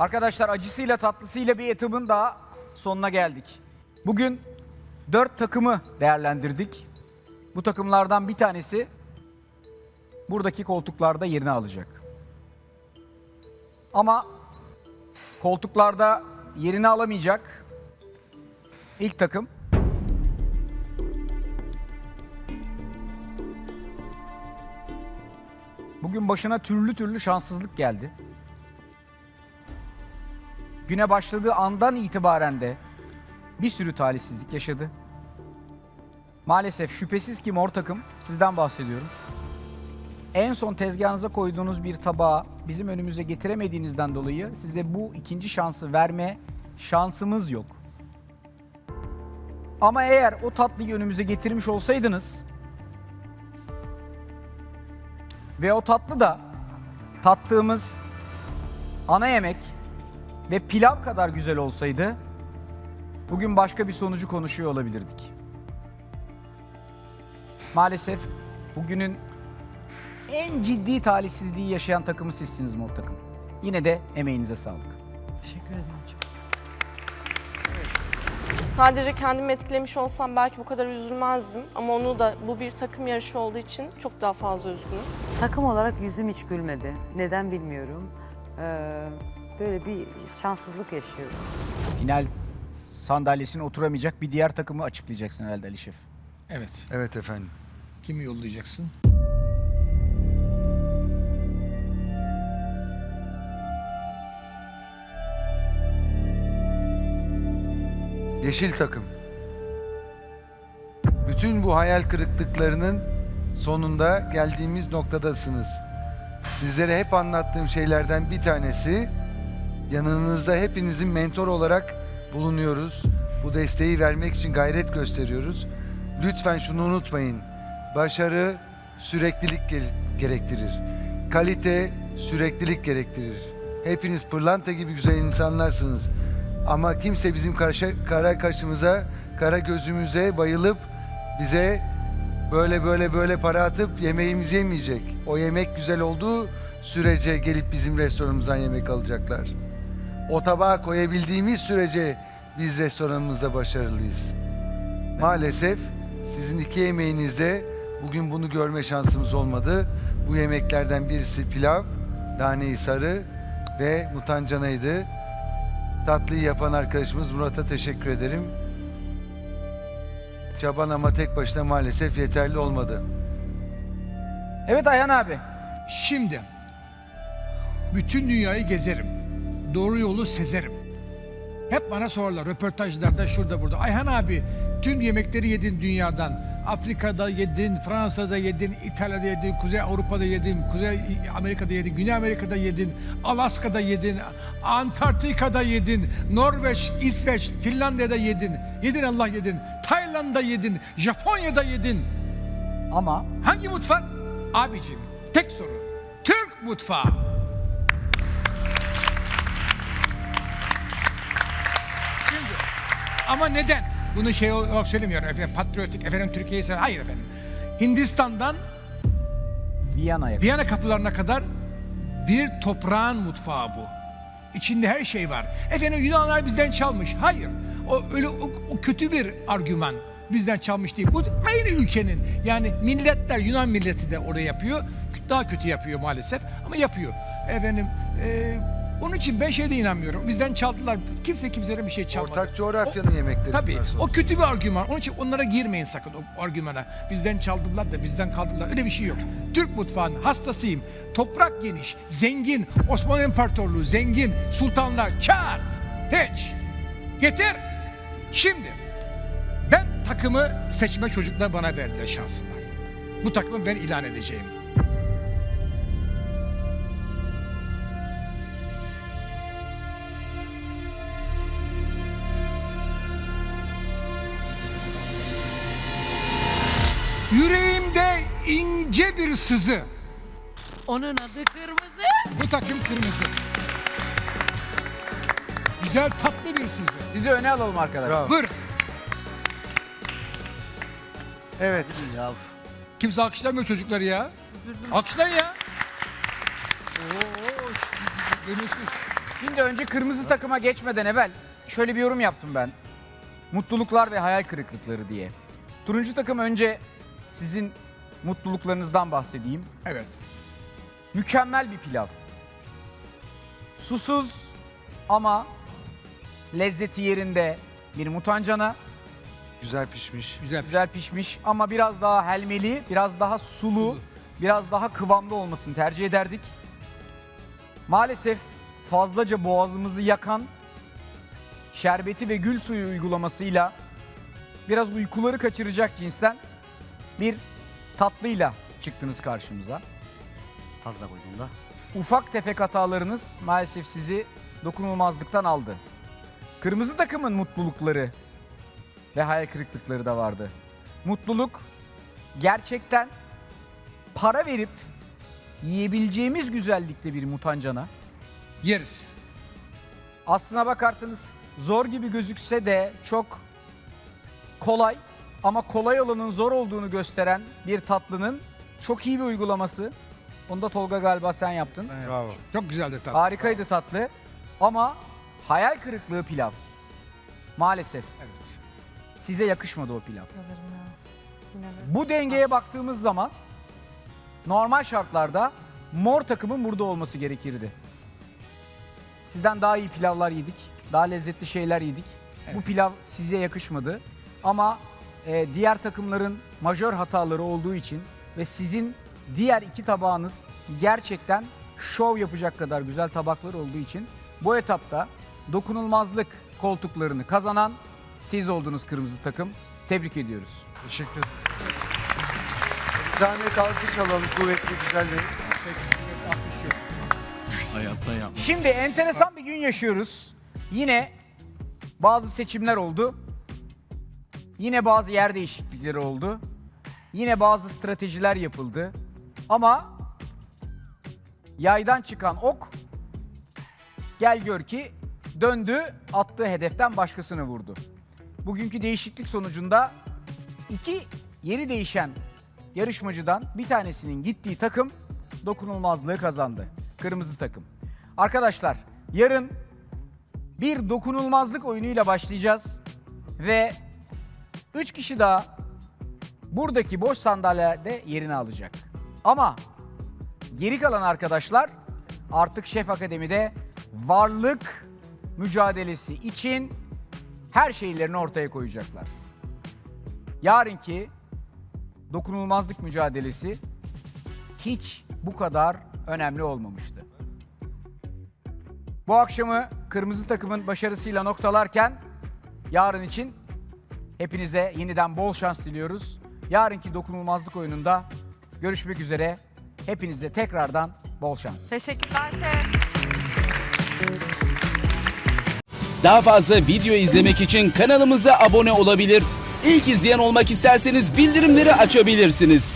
Arkadaşlar acısıyla tatlısıyla bir etapın daha sonuna geldik. Bugün dört takımı değerlendirdik. Bu takımlardan bir tanesi buradaki koltuklarda yerini alacak. Ama koltuklarda yerini alamayacak ilk takım Bugün başına türlü türlü şanssızlık geldi. Güne başladığı andan itibaren de bir sürü talihsizlik yaşadı. Maalesef şüphesiz ki mor takım sizden bahsediyorum. En son tezgahınıza koyduğunuz bir tabağı bizim önümüze getiremediğinizden dolayı size bu ikinci şansı verme şansımız yok. Ama eğer o tatlıyı önümüze getirmiş olsaydınız ve o tatlı da tattığımız ana yemek ve pilav kadar güzel olsaydı bugün başka bir sonucu konuşuyor olabilirdik. Maalesef bugünün en ciddi talihsizliği yaşayan takımı sizsiniz mor takım. Yine de emeğinize sağlık. Teşekkür ederim çok. Sadece kendimi etkilemiş olsam belki bu kadar üzülmezdim. Ama onu da bu bir takım yarışı olduğu için çok daha fazla üzgünüm. Takım olarak yüzüm hiç gülmedi. Neden bilmiyorum. Ee, böyle bir şanssızlık yaşıyorum. Final sandalyesine oturamayacak bir diğer takımı açıklayacaksın herhalde Ali Şef. Evet. Evet efendim. Kimi yollayacaksın? Yeşil takım. Bütün bu hayal kırıklıklarının sonunda geldiğimiz noktadasınız. Sizlere hep anlattığım şeylerden bir tanesi yanınızda hepinizin mentor olarak bulunuyoruz. Bu desteği vermek için gayret gösteriyoruz. Lütfen şunu unutmayın. Başarı süreklilik gere- gerektirir. Kalite süreklilik gerektirir. Hepiniz pırlanta gibi güzel insanlarsınız. Ama kimse bizim karşı, kara kaşımıza, kara gözümüze bayılıp bize böyle böyle böyle para atıp yemeğimizi yemeyecek. O yemek güzel olduğu sürece gelip bizim restoranımızdan yemek alacaklar. O tabağa koyabildiğimiz sürece biz restoranımızda başarılıyız. Maalesef sizin iki yemeğinizde bugün bunu görme şansımız olmadı. Bu yemeklerden birisi pilav, nane sarı ve mutancanaydı. Tatlıyı yapan arkadaşımız Murat'a teşekkür ederim. Çaban ama tek başına maalesef yeterli olmadı. Evet Ayhan abi. Şimdi bütün dünyayı gezerim. Doğru yolu sezerim. Hep bana sorarlar röportajlarda şurada burada. Ayhan abi tüm yemekleri yedin dünyadan. Afrika'da yedin, Fransa'da yedin, İtalya'da yedin, Kuzey Avrupa'da yedin, Kuzey Amerika'da yedin, Güney Amerika'da yedin, Alaska'da yedin, Antarktika'da yedin, Norveç, İsveç, Finlandiya'da yedin, yedin Allah yedin, Tayland'da yedin, Japonya'da yedin. Ama Hangi mutfak? Abicim tek soru. Türk mutfağı. Ama neden? Bunu şey olarak söylemiyorum efendim patriotik efendim Türkiye'yi sever. Hayır efendim. Hindistan'dan Viyana'ya. Viyana kapılarına kadar bir toprağın mutfağı bu. İçinde her şey var. Efendim Yunanlar bizden çalmış. Hayır. O öyle o, o kötü bir argüman. Bizden çalmış değil. Bu aynı ülkenin. Yani milletler Yunan milleti de oraya yapıyor. Daha kötü yapıyor maalesef ama yapıyor. Efendim e, onun için ben şeyde inanmıyorum. Bizden çaldılar. Kimse kimseden bir şey çalmadı. Ortak coğrafyanın yemekleri. Tabii. O kötü bir argüman. Onun için onlara girmeyin sakın o argümana. Bizden çaldılar da bizden kaldılar. Öyle bir şey yok. Türk mutfağının hastasıyım. Toprak geniş, zengin, Osmanlı İmparatorluğu zengin, sultanlar çat, hiç. Getir. Şimdi ben takımı seçme çocuklar bana verdiler şansım var. Bu takımı ben ilan edeceğim. İnce bir sızı. Onun adı kırmızı. Bu takım kırmızı. Güzel tatlı bir sızı. Sizi öne alalım arkadaşlar. Bravo. Buyurun. Evet. Kimse alkışlamıyor çocukları ya. Alkışlayın ya. Oo. Şimdi önce kırmızı takıma geçmeden evvel şöyle bir yorum yaptım ben. Mutluluklar ve hayal kırıklıkları diye. Turuncu takım önce sizin mutluluklarınızdan bahsedeyim. Evet. Mükemmel bir pilav. Susuz ama lezzeti yerinde bir mutancana. Güzel pişmiş. Güzel. Güzel pişmiş ama biraz daha helmeli, biraz daha sulu, Sulu. biraz daha kıvamlı olmasını tercih ederdik. Maalesef fazlaca boğazımızı yakan şerbeti ve gül suyu uygulamasıyla biraz uykuları kaçıracak cinsten bir tatlıyla çıktınız karşımıza. Fazla koyduğunda. Ufak tefek hatalarınız maalesef sizi dokunulmazlıktan aldı. Kırmızı takımın mutlulukları ve hayal kırıklıkları da vardı. Mutluluk gerçekten para verip yiyebileceğimiz güzellikte bir mutancana. Yeriz. Aslına bakarsanız zor gibi gözükse de çok kolay ama kolay olanın zor olduğunu gösteren bir tatlının çok iyi bir uygulaması. Onu da Tolga galiba sen yaptın. Bravo. Çok güzeldi tat. Harikaydı tatlı ama hayal kırıklığı pilav. Maalesef Evet. size yakışmadı o pilav. Bu dengeye baktığımız zaman normal şartlarda mor takımın burada olması gerekirdi. Sizden daha iyi pilavlar yedik. Daha lezzetli şeyler yedik. Bu pilav size yakışmadı. Ama e, diğer takımların majör hataları olduğu için ve sizin diğer iki tabağınız gerçekten şov yapacak kadar güzel tabaklar olduğu için bu etapta dokunulmazlık koltuklarını kazanan siz oldunuz kırmızı takım. Tebrik ediyoruz. Teşekkür ederim. Zahmet alkış alalım kuvvetli güzel bir. Hayatta yap. Şimdi enteresan bir gün yaşıyoruz. Yine bazı seçimler oldu. Yine bazı yer değişiklikleri oldu. Yine bazı stratejiler yapıldı. Ama yaydan çıkan ok gel gör ki döndü attığı hedeften başkasını vurdu. Bugünkü değişiklik sonucunda iki yeri değişen yarışmacıdan bir tanesinin gittiği takım dokunulmazlığı kazandı. Kırmızı takım. Arkadaşlar yarın bir dokunulmazlık oyunuyla başlayacağız ve 3 kişi daha buradaki boş sandalyede yerini alacak. Ama geri kalan arkadaşlar artık Şef Akademi'de varlık mücadelesi için her şeylerini ortaya koyacaklar. Yarınki dokunulmazlık mücadelesi hiç bu kadar önemli olmamıştı. Bu akşamı kırmızı takımın başarısıyla noktalarken yarın için hepinize yeniden bol şans diliyoruz. Yarınki dokunulmazlık oyununda görüşmek üzere. Hepinize tekrardan bol şans. Teşekkürler şef. Daha fazla video izlemek için kanalımıza abone olabilir. İlk izleyen olmak isterseniz bildirimleri açabilirsiniz.